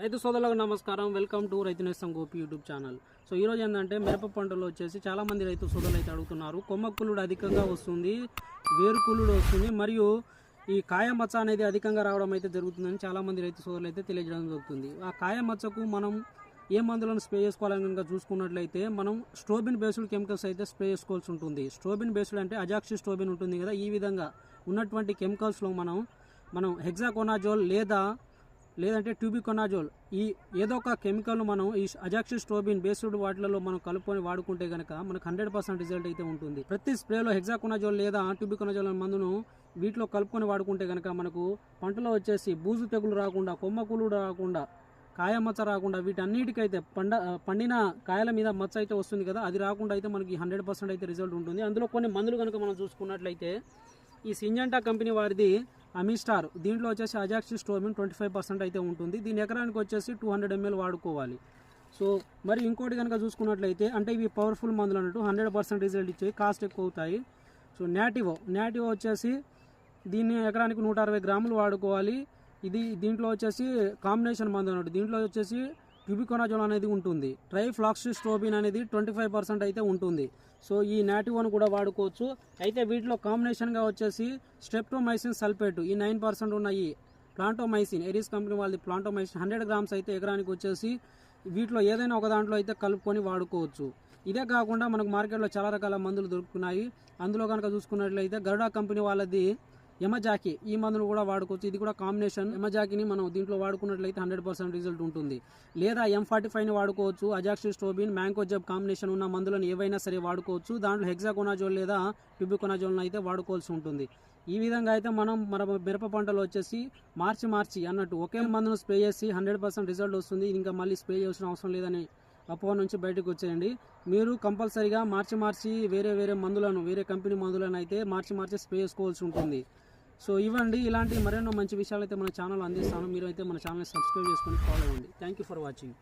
రైతు సోదరులకు నమస్కారం. వెల్కమ్ టు రైతు నేస్తం గోపి యూట్యూబ్ ఛానల్. సో ఈ రోజు ఏంటంటే మిరప పంటలో వచ్చేసి చాలామంది రైతు సోదరులు అయితే అడుగుతున్నారు. కొమ్మ అధికంగా వస్తుంది వేరు వస్తుంది మరియు ఈ కాయ మచ్చ అనేది అధికంగా రావడం అయితే జరుగుతుందని చాలామంది రైతు సోదరులు అయితే తెలియజేయడం జరుగుతుంది. ఆ కాయ మచ్చకు మనం ఏ మందులను స్ప్రే చేసుకోవాలని కనుక చూసుకున్నట్లయితే మనం స్ట్రోబిన్ బేస్డ్ కెమికల్స్ అయితే స్ప్రే చేసుకోవాల్సి ఉంటుంది. స్ట్రోబిన్ బేస్డ్ అంటే అజాక్సి స్ట్రోబిన్ ఉంటుంది కదా ఈ విధంగా ఉన్నటువంటి కెమికల్స్లో మనం మనం హెగ్జాకోనాజోల్ లేదా లేదంటే ట్యూబికొనాజోల్. ఈ ఏదో ఒక కెమికల్ మనం ఈ అజాక్షన్ స్ట్రోబిన్ బేస్డ్ వాటిలలో మనం కలుపుకొని వాడుకుంటే కనుక మనకు హండ్రెడ్ పర్సెంట్ రిజల్ట్ అయితే ఉంటుంది. ప్రతి స్ప్రేలో హెగ్జాకొనాజోల్ లేదా ట్యూబికొనాజోల్ మందును వీటిలో కలుపుకొని వాడుకుంటే కనుక మనకు పంటలో వచ్చేసి బూజు తెగులు రాకుండా కొమ్మ కులుడు రాకుండా కాయ మచ్చ రాకుండా వీటన్నిటికైతే పండ పండిన కాయల మీద మచ్చ అయితే వస్తుంది కదా అది రాకుండా అయితే మనకి హండ్రెడ్ పర్సెంట్ అయితే రిజల్ట్ ఉంటుంది. అందులో కొన్ని మందులు కనుక మనం చూసుకున్నట్లయితే ఈ సింజంటా కంపెనీ వారిది అమిస్టార్ దీంట్లో వచ్చేసి azoxystrobin twenty five percent అయితే ఉంటుంది. దీని ఎకరానికి వచ్చేసి టూ హండ్రెడ్ ఎంఎల్ వాడుకోవాలి. సో మరి ఇంకోటి కనుక చూసుకున్నట్లయితే అంటే ఇవి పవర్ఫుల్ మందులు అన్నట్టు హండ్రెడ్ పర్సెంట్ రిజల్ట్ ఇచ్చాయి కాస్ట్ ఎక్కువ అవుతాయి సో నాటివో నాటివో వచ్చేసి దీన్ని ఎకరానికి నూట అరవై గ్రాములు వాడుకోవాలి. ఇది దీంట్లో వచ్చేసి కాంబినేషన్ మందు అన్నట్టు. దీంట్లో వచ్చేసి క్యూబికోనాజోల్ అనేది ఉంటుంది. ట్రైఫ్లాక్సిస్ట్రోబిన్ అనేది ట్వంటీ ఫైవ్ పర్సెంట్ అయితే ఉంటుంది. సో ఈ నాటివోన్ కూడా వాడుకోవచ్చు. అయితే వీటిలో కాంబినేషన్గా వచ్చేసి స్టెప్టోమైసిన్ సల్ఫేట్. ఈ నైన్ పర్సెంట్ ఉన్నాయి. ప్లాంటోమైసిన్ ఎరీస్ కంపెనీ వాళ్ళది ప్లాంటోమైసిన్. హండ్రెడ్ గ్రామ్స్ అయితే ఎకరానికి వచ్చేసి వీటిలో ఏదైనా ఒక దాంట్లో అయితే కలుపుకొని వాడుకోవచ్చు. ఇదే కాకుండా మనకు మార్కెట్లో చాలా రకాల మందులు దొరుకుతున్నాయి. అందులో కనుక చూసుకున్నట్లయితే గరుడా కంపెనీ వాళ్ళది యమజాకి ఈ మందును కూడా వాడుకోవచ్చు. ఇది కూడా కాంబినేషన్ యమజాకిని మనం దీంట్లో వాడుకున్నట్లయితే హండ్రెడ్ పర్సెంట్ రిజల్ట్ ఉంటుంది. లేదా ఎం ఫార్టీ ఫైవ్ని వాడుకోవచ్చు. అజాక్సిస్టోబిన్ మ్యాంకోజబ్ కాంబినేషన్ ఉన్న మందులను ఏవైనా సరే వాడుకోవచ్చు. దాంట్లో హెగ్జాకోనాజోల్ లేదా ట్యూబికోనాజోల్ని అయితే వాడుకోవాల్సి ఉంటుంది. ఈ విధంగా అయితే మనం మన మిరప పంటలో వచ్చేసి మార్చి మార్చి అన్నట్టు ఒకే మందును స్ప్రే చేసి హండ్రెడ్ పర్సెంట్ రిజల్ట్ వస్తుంది. ఇంకా మళ్ళీ స్ప్రే చేయాల్సిన అవసరం లేదని అపోహ నుంచి బయటకు వచ్చేయండి. మీరు కంపల్సరీగా మార్చి మార్చి వేరే వేరే మందులను వేరే కంపెనీ మందులను అయితే మార్చి మార్చి స్ప్రే చేసుకోవాల్సి ఉంటుంది. సో ఇవ్వండి ఇలాంటి మరెన్నో మంచి విషయాలు అయితే మన ఛానల్ అందిస్తాను. మీరు అయితే మన ఛానల్ సబ్స్క్రైబ్ చేసుకొని ఫాలో అవ్వండి. Thank you for watching